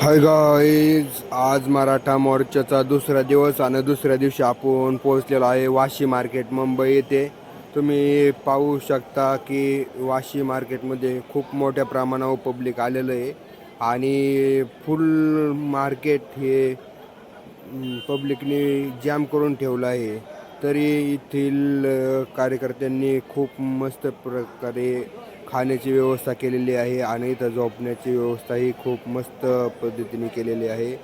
Hi guys आज मराठा मोर्चाचा दुसरा दिवस आणि दुसऱ्या दिवशी आपण पोहोचलेलो आहे वाशी मार्केट मुंबई येथे. तुम्ही पाहू शकता की वाशी मार्केटमध्ये खूप मोठ्या प्रमाणावर पब्लिक आलेलं आहे. आणि फुल मार्केट हे पब्लिकने जॅम करून ठेवलं आहे. तरी येथील कार्यकर्त्यांनी खूप मस्त प्रकारे खाण्याची व्यवस्था केलेली आहे आणि इथं झोपण्याची व्यवस्थाही खूप मस्त पद्धतीने केलेली आहे.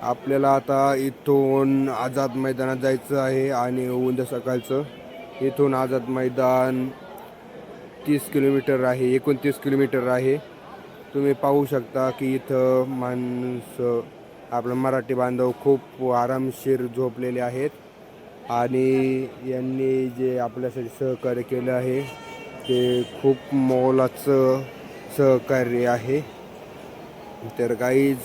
आपल्याला आता इथून आझाद मैदानात जायचं आहे आणि उद्या सकाळचं. इथून आझाद मैदान तीस किलोमीटर आहे एकोणतीस किलोमीटर आहे. तुम्ही पाहू शकता की इथं माणसं आपलं मराठी बांधव खूप आरामशीर झोपलेले आहेत. आणि यांनी जे आपल्यासाठी सहकार्य केलं आहे ते खूप मोलाचं सहकार्य आहे. तर काहीच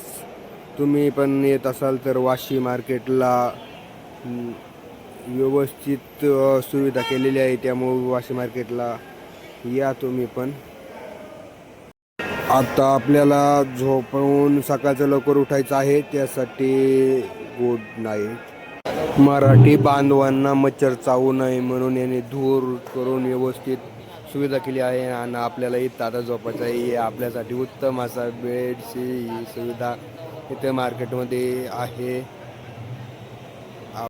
तुम्ही पण येत असाल तर वाशी मार्केटला व्यवस्थित सुविधा केलेली आहे त्यामुळे वाशी मार्केटला या तुम्ही पण. आता आपल्याला झोपून सकाळचं लवकर उठायचं आहे त्यासाठी गुड नाईट मराठी बांधवांना मच्छर चावू नये म्हणून याने धूर करून व्यवस्थित सुविधा केली आहे आणि आपल्याला इथं आता झोपायचं आहे. आपल्यासाठी उत्तम असा बेडची ही सुविधा इथे मार्केटमध्ये आहे.